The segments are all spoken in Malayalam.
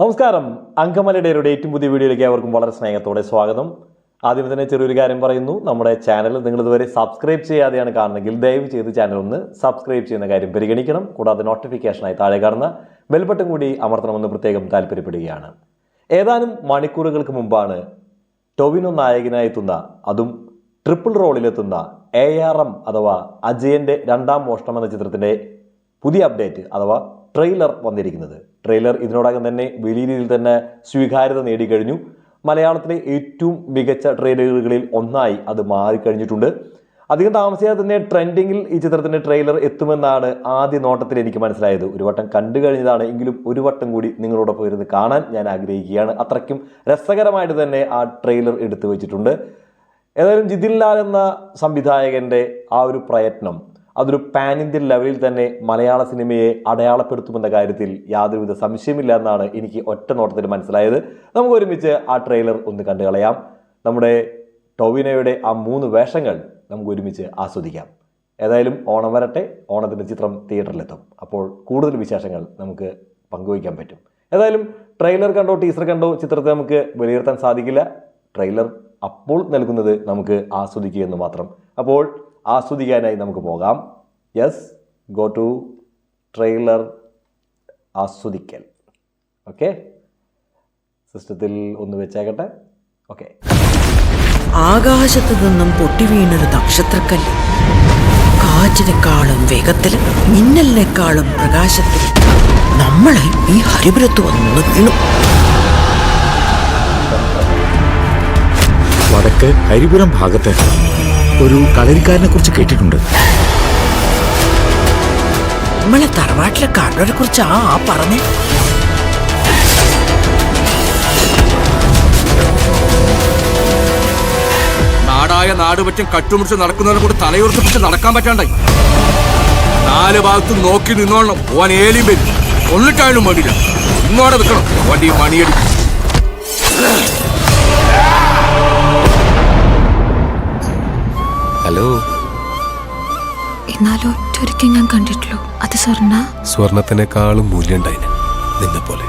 നമസ്കാരം. അങ്കമലയുടെ ഏറ്റവും പുതിയ വീഡിയോയിലേക്ക് അവർക്കും വളരെ സ്നേഹത്തോടെ സ്വാഗതം. ആദ്യം തന്നെ ചെറിയൊരു കാര്യം പറയുന്നു. നമ്മുടെ ചാനൽ നിങ്ങൾ ഇതുവരെ സബ്സ്ക്രൈബ് ചെയ്യാതെയാണ് കാണുന്നതെങ്കിൽ ദയവ് ചെയ്ത് ചാനൽ ഒന്ന് സബ്സ്ക്രൈബ് ചെയ്യുന്ന കാര്യം പരിഗണിക്കണം. കൂടാതെ നോട്ടിഫിക്കേഷനായി താഴെ കാണുന്ന ബെൽബട്ടൺ കൂടി അമർത്തണമെന്ന് പ്രത്യേകം താല്പര്യപ്പെടുകയാണ്. ഏതാനും മണിക്കൂറുകൾക്ക് മുമ്പാണ് ടൊവിനോ നായകനായി എത്തുന്ന അതും ട്രിപ്പിൾ റോളിലെത്തുന്ന എ ആർ എം അഥവാ അജയന്റെ രണ്ടാം മോഷണം എന്ന ചിത്രത്തിന്റെ പുതിയ അപ്ഡേറ്റ് അഥവാ ട്രെയിലർ വന്നിരിക്കുന്നത്. ട്രെയിലർ ഇതിനോടകം തന്നെ വലിയ രീതിയിൽ തന്നെ സ്വീകാര്യത നേടിക്കഴിഞ്ഞു. മലയാളത്തിലെ ഏറ്റവും മികച്ച ട്രെയിലറുകളിൽ ഒന്നായി അത് മാറിക്കഴിഞ്ഞിട്ടുണ്ട്. അധികം താമസിയാതെ തന്നെ ട്രെൻഡിങ്ങിൽ ഈ ചിത്രത്തിന്റെ ട്രെയിലർ എത്തുമെന്നാണ് ആദ്യ നോട്ടത്തിൽ എനിക്ക് മനസ്സിലായത്. ഒരു വട്ടം കണ്ടു കഴിഞ്ഞതാണ് എങ്കിലും ഒരു വട്ടം കൂടി നിങ്ങളോടൊപ്പം ഇരുന്ന് കാണാൻ ഞാൻ ആഗ്രഹിക്കുകയാണ്. അത്രയ്ക്കും രസകരമായിട്ട് തന്നെ ആ ട്രെയിലർ എടുത്തു വെച്ചിട്ടുണ്ട്. ഏതായാലും ജിതിൻ ലാൽ എന്ന സംവിധായകന്റെ ആ ഒരു പ്രയത്നം അതൊരു പാൻ ഇന്ത്യൻ ലെവലിൽ തന്നെ മലയാള സിനിമയെ അടയാളപ്പെടുത്തുമെന്ന കാര്യത്തിൽ യാതൊരുവിധ സംശയമില്ല എന്നാണ് എനിക്ക് ഒറ്റ നോട്ടത്തിൽ മനസ്സിലായത്. നമുക്ക് ഒരുമിച്ച് ആ ട്രെയിലർ ഒന്ന് കണ്ടു കളയാം. നമ്മുടെ ടൊവിനോയുടെ ആ മൂന്ന് വേഷങ്ങൾ നമുക്ക് ഒരുമിച്ച് ആസ്വദിക്കാം. ഏതായാലും ഓണം വരട്ടെ ഓണത്തിന്റെ ചിത്രം തിയേറ്ററിലെത്തും. അപ്പോൾ കൂടുതൽ വിശേഷങ്ങൾ നമുക്ക് പങ്കുവയ്ക്കാൻ പറ്റും. ഏതായാലും ട്രെയിലർ കണ്ടോ ടീസർ കണ്ടോ ചിത്രത്തെ നമുക്ക് വിലയിരുത്താൻ സാധിക്കില്ല. ട്രെയിലർ അപ്പോൾ നൽകുന്നത് നമുക്ക് ആസ്വദിക്കുക എന്ന് മാത്രം. അപ്പോൾ ആസ്വദിക്കാനായി നമുക്ക് പോകാം. യെസ് ഗോ ടു ട്രെയിലർ ആസ്വദിക്കൽ. ഓക്കെ സിസ്റ്റത്തിൽ ഒന്ന് വെച്ചേക്കട്ടെ. ഓക്കെ ആകാശത്തു നിന്നും പൊട്ടിവീണൊരു നക്ഷത്രക്കല്ല്. കാറ്റിനെക്കാളും വേഗത്തിൽ മിന്നലിനേക്കാളും പ്രകാശത്തിൽ നമ്മളെ ഈ ഹരിപുരത്ത് വന്നു വീണു. വടക്ക് ഹരിപുരം ഭാഗത്ത്. ഒരു കളരിക്കാരനെ കുറിച്ച് കേട്ടിട്ടുണ്ട്. നമ്മളെ തറവാട്ടിലെ കാരണവരെ കുറിച്ച് ആ ആ പറഞ്ഞേ. നാടായ നാട് പറ്റും കട്ടുമുറിച്ച് നടക്കുന്നവരെ കൂടെ തലയുറപ്പിച്ച് നടക്കാൻ പറ്റാണ്ടായി. നാല് ഭാഗത്തും നോക്കി നിന്നോളണം ഓൻ ഏലിയും വരും. കൊന്നിട്ടായാലും വേണ്ടിയില്ല. ഇങ്ങോടെ നിൽക്കണം വണ്ടി മണിയടി ഒറ്റൊരിക്കൽ ഞാൻ കണ്ടിട്ടുള്ളൂ. അത് സ്വർണ സ്വർണത്തിനേക്കാളും മൂല്യണ്ടായിന് നിന്നെ പോലെ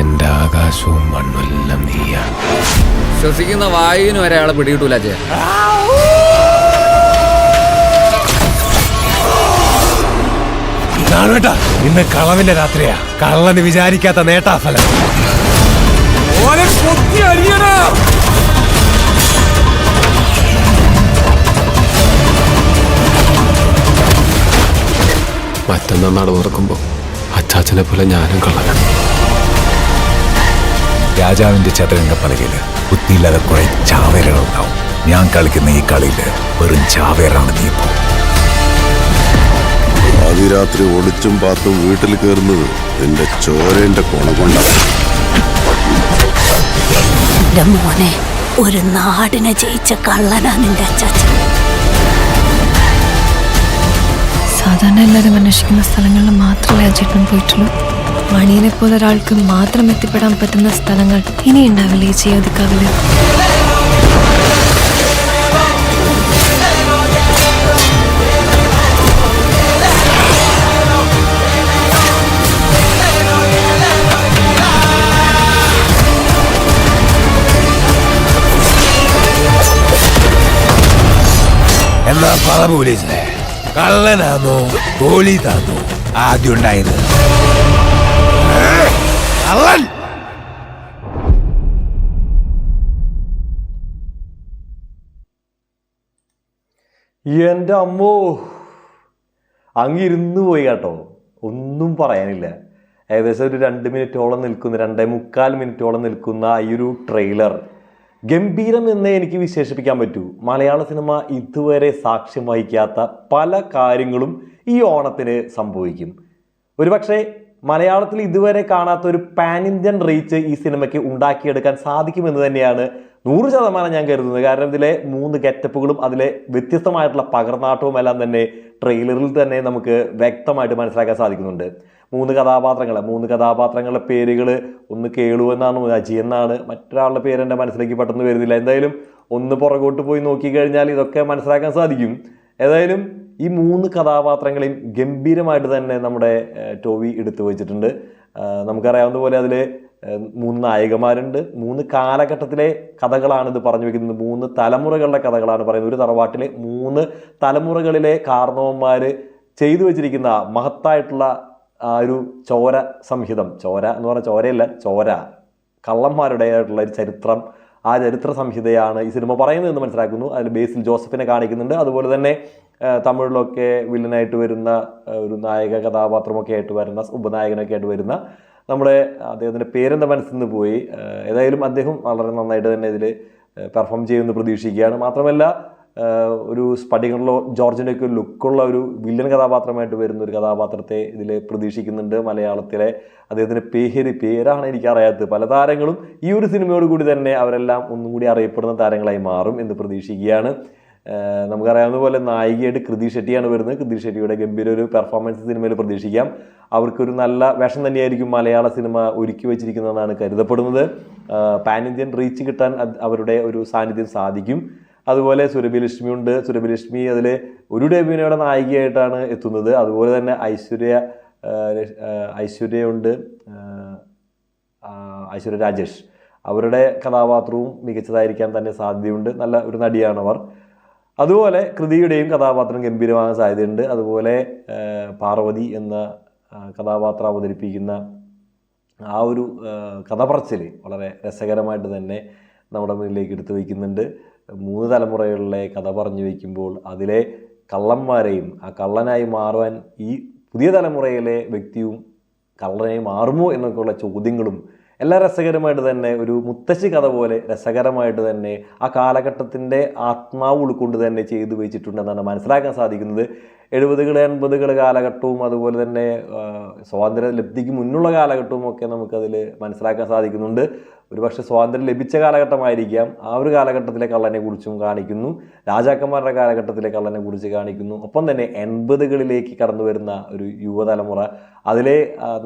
എന്റെ ആകാശവും മണ്ണുമെല്ലാം നീയാ ശ്വസിക്കുന്ന വായുവിന് വരെ അയാളെ പിടികിട്ടൂല അജയ. ഇന്ന് കളവിന്റെ രാത്രിയാ. കള്ളന് വിചാരിക്കാത്ത നേട്ടാഫലം ഓനെ കൊത്തി അരിയടാ മറ്റന്നാ നട തുറക്കുമ്പോൾ അച്ചാച്ചനെ പോലെ ഞാനും കള്ളനാണ് രാജാവിന്റെ ചതുരംഗപ്പലകയിൽ ബുദ്ധിയില്ലാതെ കുറെ ചാവേരകൾ ഉണ്ടാവും ഞാൻ കളിക്കുന്ന ഈ കളിയിൽ വെറും ചാവേറാണ് നീ. ഇപ്പോ പാതിരാത്രി ഒളിച്ചും പാത്തും വീട്ടിൽ കയറുന്നത് എന്റെ ചോരേന്റെ കൊണ കൊണ്ടാണ് മോനെ ഒരു നാടിനെ ജയിച്ച കള്ളനാ നിന്റെ അച്ചാച്ചൻ. സാധാരണ എല്ലാവരും അന്വേഷിക്കുന്ന സ്ഥലങ്ങളിൽ മാത്രമേ ചേട്ടൻ പോയിട്ടുള്ളൂ? മണിയനെ പോലെ ഒരാൾക്ക് മാത്രം എത്തിപ്പെടാൻ പറ്റുന്ന സ്ഥലങ്ങൾ ഇനി ഉണ്ടാവില്ല ഈ ചെയ്യൊതുക്കാവില്ല എന്നാ പറ പോലീസിനെ. കള്ളനാന്നോ പോലീസാന്നോ ആദ്യം ഉണ്ടായത്? കള്ളൻ! എന്റെ അമ്മോ അങ്ങിരുന്ന് പോയി കേട്ടോ. ഒന്നും പറയാനില്ല. ഏകദേശം ഒരു രണ്ട് മിനിറ്റോളം നിൽക്കുന്ന രണ്ടേ മുക്കാൽ മിനിറ്റോളം നിൽക്കുന്ന ഈ ഒരു ട്രെയിലർ ഗംഭീരം എന്നേ എനിക്ക് വിശേഷിപ്പിക്കാൻ പറ്റൂ. മലയാള സിനിമ ഇതുവരെ സാക്ഷ്യം വഹിക്കാത്ത പല കാര്യങ്ങളും ഈ ഓണത്തിന് സംഭവിക്കും. ഒരുപക്ഷെ മലയാളത്തിൽ ഇതുവരെ കാണാത്ത ഒരു പാൻ ഇന്ത്യൻ റീച്ച് ഈ സിനിമയ്ക്ക് ഉണ്ടാക്കിയെടുക്കാൻ സാധിക്കുമെന്ന് തന്നെയാണ് നൂറ് ശതമാനം ഞാൻ കരുതുന്നത്. കാരണം ഇതിലെ മൂന്ന് ഗെറ്റപ്പുകളും അതിലെ വ്യത്യസ്തമായിട്ടുള്ള പകർന്നാട്ടവും എല്ലാം തന്നെ ട്രെയിലറിൽ തന്നെ നമുക്ക് വ്യക്തമായിട്ട് മനസ്സിലാക്കാൻ സാധിക്കുന്നുണ്ട്. മൂന്ന് കഥാപാത്രങ്ങൾ മൂന്ന് കഥാപാത്രങ്ങളുടെ പേരുകൾ ഒന്ന് കേളു എന്നാണ് അജി എന്നാണ്. മറ്റൊരാളുടെ പേര് എന്റെ മനസ്സിലേക്ക് പെട്ടെന്ന് വരുന്നില്ല. എന്തായാലും ഒന്ന് പുറകോട്ട് പോയി നോക്കിക്കഴിഞ്ഞാൽ ഇതൊക്കെ മനസ്സിലാക്കാൻ സാധിക്കും. ഏതായാലും ഈ മൂന്ന് കഥാപാത്രങ്ങളെയും ഗംഭീരമായിട്ട് തന്നെ നമ്മുടെ ടോവി എടുത്തു വച്ചിട്ടുണ്ട്. നമുക്കറിയാവുന്ന പോലെ അതിൽ മൂന്ന് നായകന്മാരുണ്ട്. മൂന്ന് കാലഘട്ടത്തിലെ കഥകളാണ് ഇത് പറഞ്ഞു വെക്കുന്നത്. മൂന്ന് തലമുറകളുടെ കഥകളാണ് പറയുന്നത്. ഒരു തറവാട്ടിലെ മൂന്ന് തലമുറകളിലെ കാർണവന്മാർ ചെയ്തു വെച്ചിരിക്കുന്ന മഹത്തായിട്ടുള്ള ആ ഒരു ചോര സംഹിതം. ചോര എന്ന് പറഞ്ഞാൽ ചോരയല്ല ചോര. കള്ളന്മാരുടേതായിട്ടുള്ള ഒരു ചരിത്രം. ആ ചരിത്ര സംഹിതയാണ് ഈ സിനിമ പറയുന്നത് എന്ന് മനസ്സിലാക്കുന്നു. അതിൽ ബേസിൽ ജോസഫിനെ കാണിക്കുന്നുണ്ട്. അതുപോലെ തന്നെ തമിഴിലൊക്കെ വില്ലനായിട്ട് വരുന്ന ഒരു നായക കഥാപാത്രമൊക്കെ ആയിട്ട് വരുന്ന ഉപനായകനൊക്കെ ആയിട്ട് വരുന്ന നമ്മുടെ അദ്ദേഹത്തിന്റെ പേരെന്താ മനസ്സിൽ നിന്ന് പോയി? ഏതായാലും അദ്ദേഹം വളരെ നന്നായിട്ട് തന്നെ ഇതിൽ പെർഫോം ചെയ്യുമെന്ന് പ്രതീക്ഷിക്കുകയാണ്. മാത്രമല്ല ഒരു സ്പടികളിലോ ജോർജിന്റെ ഒക്കെ ലുക്കുള്ള ഒരു വില്ലൻ കഥാപാത്രമായിട്ട് വരുന്ന ഒരു കഥാപാത്രത്തെ ഇതിൽ പ്രതീക്ഷിക്കുന്നുണ്ട് മലയാളത്തിലെ. അദ്ദേഹത്തിന്റെ പേര് പേരാണ് എനിക്കറിയാത്തത്. പല താരങ്ങളും ഈ ഒരു സിനിമയോട് കൂടി തന്നെ അവരെല്ലാം ഒന്നും കൂടി അറിയപ്പെടുന്ന താരങ്ങളായി മാറും എന്ന് പ്രതീക്ഷിക്കുകയാണ്. നമുക്കറിയാവുന്ന പോലെ നായികയായിട്ട് കൃതി ഷെട്ടിയാണ് വരുന്നത്. കൃതി ഷെട്ടിയുടെ ഗംഭീര ഒരു പെർഫോമൻസ് സിനിമയിൽ പ്രതീക്ഷിക്കാം. അവർക്കൊരു നല്ല വേഷം തന്നെയായിരിക്കും മലയാള സിനിമ ഒരുക്കി വെച്ചിരിക്കുന്നതെന്നാണ് കരുതപ്പെടുന്നത്. പാൻ ഇന്ത്യൻ റീച്ച് കിട്ടാൻ അവരുടെ ഒരു സാന്നിധ്യം സാധിക്കും. അതുപോലെ സുരഭി ലക്ഷ്മി ഉണ്ട്. സുരഭി ലക്ഷ്മി അതിൽ ഒരു ഡെബ്യൂനയുടെ നായികയായിട്ടാണ് എത്തുന്നത്. അതുപോലെ തന്നെ ഐശ്വര്യ ഐശ്വര്യയുണ്ട് ഐശ്വര്യ രാജേഷ്. അവരുടെ കഥാപാത്രവും മികച്ചതായിരിക്കാൻ തന്നെ സാധ്യതയുണ്ട്. നല്ല ഒരു നടിയാണ് അവർ. അതുപോലെ കൃതിയുടെയും കഥാപാത്രം ഗംഭീരമാകാൻ സാധ്യതയുണ്ട്. അതുപോലെ പാർവതി എന്ന കഥാപാത്രം അവതരിപ്പിക്കുന്ന ആ ഒരു കഥ പറച്ചിൽ വളരെ രസകരമായിട്ട് തന്നെ നമ്മുടെ മുന്നിലേക്ക് എടുത്തു വയ്ക്കുന്നുണ്ട്. മൂന്ന് തലമുറകളിലെ കഥ പറഞ്ഞു വയ്ക്കുമ്പോൾ അതിലെ കള്ളന്മാരെയും ആ കള്ളനായി മാറുവാൻ ഈ പുതിയ തലമുറയിലെ വ്യക്തിയും കള്ളനായി മാറുമോ എന്നൊക്കെയുള്ള ചോദ്യങ്ങളും എല്ലാം രസകരമായിട്ട് തന്നെ ഒരു മുത്തശ്ശി കഥ പോലെ രസകരമായിട്ട് തന്നെ ആ കാലഘട്ടത്തിന്റെ ആത്മാവ് ഉൾക്കൊണ്ട് തന്നെ ചെയ്തു വെച്ചിട്ടുണ്ടെന്നാണ് മനസ്സിലാക്കാൻ സാധിക്കുന്നത്. എഴുപതുകൾ എൺപതുകൾ കാലഘട്ടവും അതുപോലെ തന്നെ സ്വാതന്ത്ര്യ ലബ്ധിക്ക് മുന്നുള്ള കാലഘട്ടവും ഒക്കെ നമുക്കതിൽ മനസ്സിലാക്കാൻ സാധിക്കുന്നുണ്ട്. ഒരുപക്ഷെ സ്വാതന്ത്ര്യം ലഭിച്ച കാലഘട്ടമായിരിക്കാം. ആ ഒരു കാലഘട്ടത്തിലെ കള്ളനെ കുറിച്ചും കാണിക്കുന്നു. രാജാക്കന്മാരുടെ കാലഘട്ടത്തിലെ കള്ളനെ കുറിച്ച് കാണിക്കുന്നു. ഒപ്പം തന്നെ എൺപതുകളിലേക്ക് കടന്നു വരുന്ന ഒരു യുവതലമുറ. അതിലെ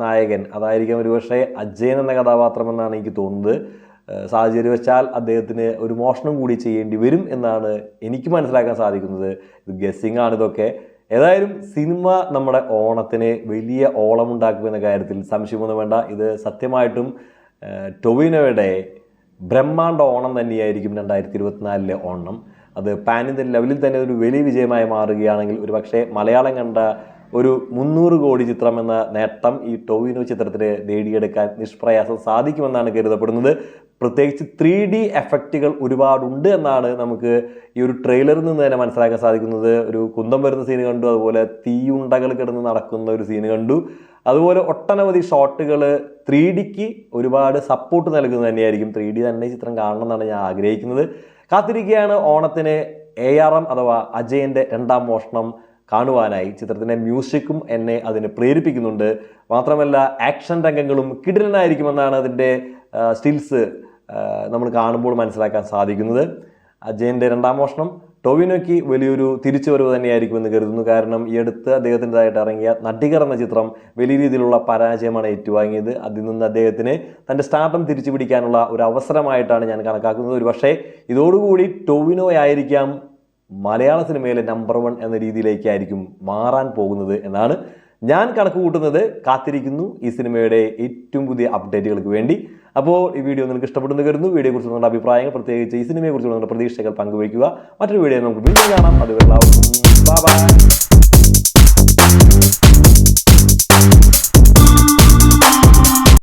നായകൻ അതായിരിക്കാം ഒരുപക്ഷെ അജയൻ എന്ന കഥാപാത്രമെന്നാണ് എനിക്ക് തോന്നുന്നത്. സാഹചര്യം വെച്ചാൽ അദ്ദേഹത്തിന് ഒരു മോഷണം കൂടി ചെയ്യേണ്ടി വരും എന്നാണ് എനിക്ക് മനസ്സിലാക്കാൻ സാധിക്കുന്നത്. ഇത് ഗസ്സിങ് ആണ് ഇതൊക്കെ. ഏതായാലും സിനിമ നമ്മുടെ ഓണത്തിന് വലിയ ഓളമുണ്ടാക്കുമെന്ന കാര്യത്തിൽ സംശയമൊന്നും വേണ്ട. ഇത് സത്യമായിട്ടും ടൊവിനോയുടെ ബ്രഹ്മാണ്ട ഓണം തന്നെയായിരിക്കും രണ്ടായിരത്തി ഇരുപത്തിനാലിലെ ഓണം. അത് പാൻ ലെവലിൽ തന്നെ ഒരു വലിയ വിജയമായി മാറുകയാണെങ്കിൽ ഒരു പക്ഷേ മലയാളം കണ്ട ഒരു മുന്നൂറ് കോടി ചിത്രം എന്ന നേട്ടം ഈ ടോവിനോ ചിത്രത്തിന് നേടിയെടുക്കാൻ നിഷ്പ്രയാസം സാധിക്കുമെന്നാണ് കരുതപ്പെടുന്നത്. പ്രത്യേകിച്ച് ത്രീ ഡി എഫക്റ്റുകൾ ഒരുപാടുണ്ട് എന്നാണ് നമുക്ക് ഈ ഒരു ട്രെയിലറിൽ നിന്ന് തന്നെ മനസ്സിലാക്കാൻ സാധിക്കുന്നത്. ഒരു കുന്തം വരുന്ന സീന് കണ്ടു അതുപോലെ തീയുണ്ടകൾ കിടന്ന് നടക്കുന്ന ഒരു സീന് കണ്ടു. അതുപോലെ ഒട്ടനവധി ഷോട്ടുകൾ ത്രീ ഡിക്ക് ഒരുപാട് സപ്പോർട്ട് നൽകുന്നത് തന്നെയായിരിക്കും. ത്രീ ഡി തന്നെ ചിത്രം കാണണം എന്നാണ് ഞാൻ ആഗ്രഹിക്കുന്നത്. കാത്തിരിക്കുകയാണ് ഓണത്തിന് എ ആർ എം അഥവാ അജയന്റെ രണ്ടാം മോഷണം. കാണുവാനായി ചിത്രത്തിന്റെ മ്യൂസിക്കും എന്നെ അതിന് പ്രേരിപ്പിക്കുന്നുണ്ട്. മാത്രമല്ല ആക്ഷൻ രംഗങ്ങളും കിടിലനായിരിക്കുമെന്നാണ് അതിന്റെ സ്റ്റിൽസ് നമ്മൾ കാണുമ്പോൾ മനസ്സിലാക്കാൻ സാധിക്കുന്നത്. അജയന്റെ രണ്ടാം മോഷണം. ടൊവിനോയ്ക്ക് വലിയൊരു തിരിച്ചുവരവ് തന്നെയായിരിക്കുമെന്ന് കരുതുന്നു. കാരണം ഈ അടുത്ത് അദ്ദേഹത്തിന്റെതായിട്ട് ഇറങ്ങിയ നടികർ എന്ന ചിത്രം വലിയ രീതിയിലുള്ള പരാജയമാണ് ഏറ്റുവാങ്ങിയത്. അതിൽ നിന്ന് അദ്ദേഹത്തിന് തന്റെ സ്റ്റാർട്ടം തിരിച്ചു പിടിക്കാനുള്ള ഒരു അവസരമായിട്ടാണ് ഞാൻ കണക്കാക്കുന്നത്. ഒരു പക്ഷേ ഇതോടുകൂടി ടൊവിനോ ആയിരിക്കാം മലയാള സിനിമയിലെ നമ്പർ വൺ എന്ന രീതിയിലേക്കായിരിക്കും മാറാൻ പോകുന്നത് എന്നാണ് ഞാൻ കണക്ക് കൂട്ടുന്നത് കാത്തിരിക്കുന്നു ഈ സിനിമയുടെ ഏറ്റവും പുതിയ അപ്ഡേറ്റുകൾക്ക് വേണ്ടി. അപ്പോൾ ഈ വീഡിയോ നിങ്ങൾക്ക് ഇഷ്ടപ്പെടുന്നു കരുതുന്നു. വീഡിയോയെക്കുറിച്ച് നിങ്ങളുടെ അഭിപ്രായങ്ങൾ പ്രത്യേകിച്ച് ഈ സിനിമയെക്കുറിച്ചുള്ള നിങ്ങളുടെ പ്രതീക്ഷകൾ പങ്കുവയ്ക്കുക. മറ്റൊരു വീഡിയോ നമുക്ക് വീണ്ടും കാണാം. അതുവരെ എല്ലാവർക്കും